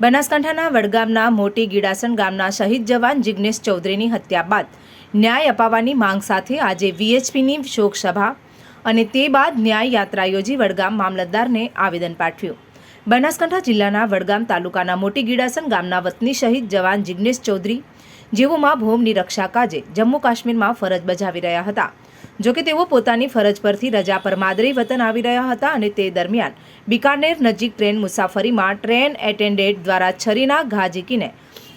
બનાસકાંઠાના વડગામના મોટી ગીડાસણ ગામના શહીદ જવાન જિગ્નેશ ચૌધરીની હત્યા બાદ ન્યાય અપાવવાની માંગ સાથે આજે વીએચપીની શોકસભા અને તે બાદ ન્યાય યાત્રા યોજી વડગામ મામલતદારને આવેદન પાઠવ્યું. બનાસકાંઠા જિલ્લાના વડગામ તાલુકાના મોટી ગીડાસન ગામના વતની શહીદ જવાન જિગ્નેશ ચૌધરી જેઓ મા ભૂમની રક્ષા કાજે જમ્મુ કાશ્મીરમાં ફરજ બજાવી રહ્યા હતા. જોકે તેઓ પોતાની ફરજ પરથી રજા પર માદરી વતન આવી રહ્યા હતા અને તે દરમિયાન બિકાનેર નજીક ટ્રેન મુસાફરીમાં ટ્રેન એટેન્ડેન્ટ દ્વારા છરીના ઘા ઝીકીને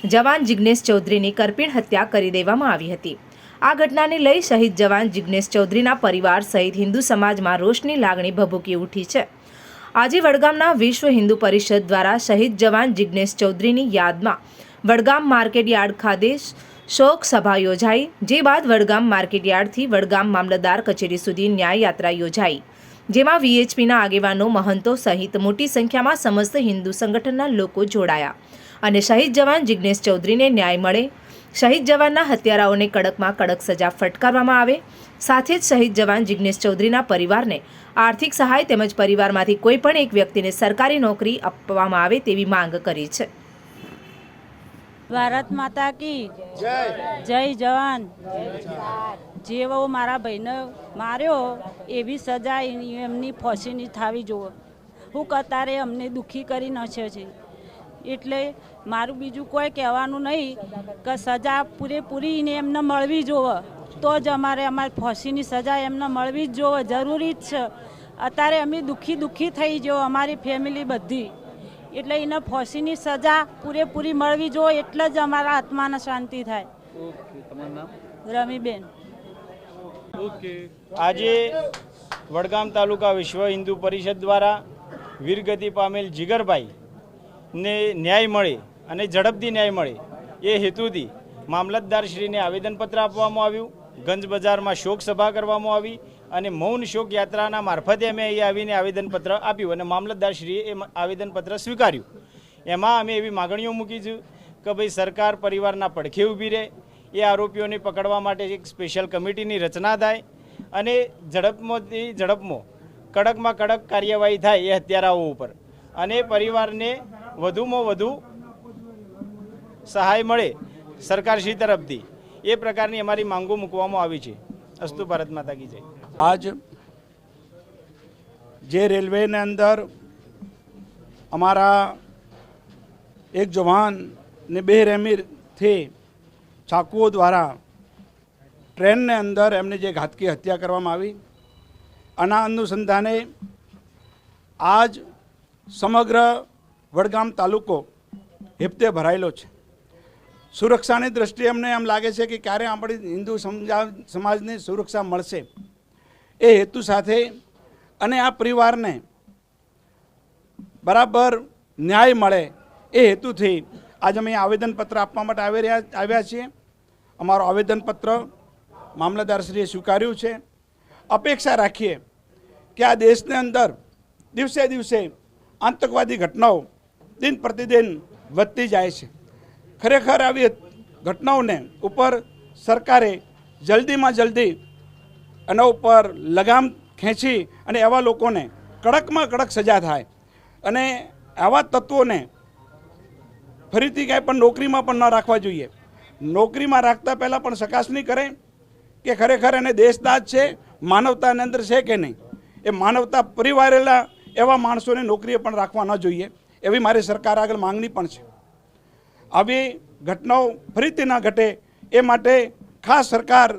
જવાન જિગ્નેશ ચૌધરીની કરપીણ હત્યા કરી દેવામાં આવી હતી. આ ઘટનાને લઈ શહીદ જવાન જિગ્નેશ ચૌધરીના પરિવાર સહિત હિન્દુ સમાજમાં રોષની લાગણી ભભૂકી ઉઠી છે. આજે વડગામના વિશ્વ હિન્દુ પરિષદ દ્વારા શહીદ જવાન જિગ્નેશ ચૌધરીની યાદમાં વડગામ માર્કેટ યાર્ડ ખાતે શોક સભા યોજાઈ, જે બાદ વડગામ માર્કેટ યાર્ડથી વડગામ મામલતદાર કચેરી સુધી ન્યાય યાત્રા યોજાઈ, જેમાં વીએચપીના આગેવાનો મહંતો સહિત મોટી સંખ્યામાં સમસ્ત હિન્દુ સંગઠનના લોકો જોડાયા અને શહીદ જવાન જિગ્નેશ ચૌધરીને ન્યાય મળે, શહીદ જવાનના હત્યારાઓને કડકમાં કડક સજા ફટકારવામાં આવે, સાથે જ શહીદ જવાન જિગ્નેશ ચૌધરીના પરિવારને આર્થિક સહાય તેમજ પરિવારમાંથી કોઈ પણ એક વ્યક્તિને સરકારી નોકરી આપવામાં આવે તેવી માંગ કરી છે. ભારત માતા કી. જય. જવાન. જેવો મારા ભાઈને માર્યો એવી સજા એની- એમની ફોસીની થવી જુઓ. હું કતારે અમને દુઃખી કરી નાખ્યો છે. એટલે મારું બીજું કોઈ કહેવાનું નહીં કે સજા પૂરેપૂરીને એમને મળવી જોવે તો જ અમારે અમારી ફોસીની સજા એમને મળવી જ જોવે જરૂરી જ છે. અત્યારે અમે દુઃખી દુઃખી થઈ જવો અમારી ફેમિલી બધી. એટલે એને ફાંસીની સજા પૂરેપૂરી મળવી જોઈએ એટલે જ અમારા આત્માને શાંતિ થાય. રમીબેન. ઓકે. આજે વડગામ તાલુકા વિશ્વ હિન્દુ પરિષદ દ્વારા વીરગતિ પામેલ જીગરભાઈ ને ન્યાય મળે અને ઝડપથી ન્યાય મળે એ હેતુથી મામલતદારશ્રીને આવેદનપત્ર આપવામાં આવ્યું. ગંજ બજારમાં શોક સભા કરવામાં આવી. અને મૌન શોક યાત્રાના મારફતે અમે અહીં આવીને આવેદનપત્ર આપ્યું અને મામલતદારશ્રીએ એ આવેદનપત્ર સ્વીકાર્યું. એમાં અમે એવી માગણીઓ મૂકી છે કે ભાઈ સરકાર પરિવારના પડખે ઊભી રહે. એ આરોપીઓને પકડવા માટે એક સ્પેશિયલ કમિટીની રચના થાય અને ઝડપમાંથી ઝડપમાં કડકમાં કડક કાર્યવાહી થાય એ હત્યારાઓ ઉપર. અને પરિવારને વધુમાં વધુ સહાય મળે સરકારશ્રી તરફથી. એ પ્રકારની અમારી માંગો મૂકવામાં આવી છે. અસ્તુ ભારત માતા કી જય. આજ જે રેલવેની અંદર અમારા એક જવાનને બેરહેમીથી ચાકુઓ દ્વારા ટ્રેનને અંદર એમને જે ઘાતકી હત્યા કરવામાં આવી. આના અનુસંધાને આજ સમગ્ર વડગામ તાલુકો હિપ્તે ભરાયેલો છે. સુરક્ષાની દ્રષ્ટિએ અમને એમ લાગે છે કે ક્યારે આપણી હિન્દુ સમજા- સમાજને સુરક્ષા મળશે. એ હેતુ સાથે અને આ પરિવારને બરાબર ન્યાય મળે એ હેતુથી આજે અમે આવેદનપત્ર આપવા માટે આવી રહ્યા આવ્યા છીએ. અમારું આવેદનપત્ર મામલતદારશ્રીએ સ્વીકાર્યું છે. અપેક્ષા રાખીએ કે આ દેશની અંદર દિવસે દિવસે આતંકવાદી ઘટનાઓ દિન પ્રતિદિન વધતી જાય છે. ખરેખર આવી ઘટનાઓને ઉપર સરકારે જલ્દીમાં જલ્દી એના ઉપર લગામ ખેંચી અને એવા લોકોને કડકમાં કડક સજા થાય. અને આવા તત્વોને ફરીથી કાંઈ પણ નોકરીમાં પણ ન રાખવા જોઈએ. નોકરીમાં રાખતા પહેલાં પણ ચકાસણી કરે કે ખરેખર એને દેશદાજ છે, માનવતાની અંદર છે કે નહીં? એ માનવતા પરિવારેલા એવા માણસોને નોકરીએ પણ રાખવા ન જોઈએ. એવી મારી સરકાર આગળ માંગણી પણ છે. આવી ઘટનાઓ ફરીથી ના ઘટે. એ માટે ખાસ સરકાર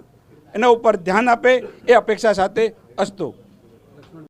એના ઉપર ધ્યાન આપે એ અપેક્ષા સાથે અસ્તુ.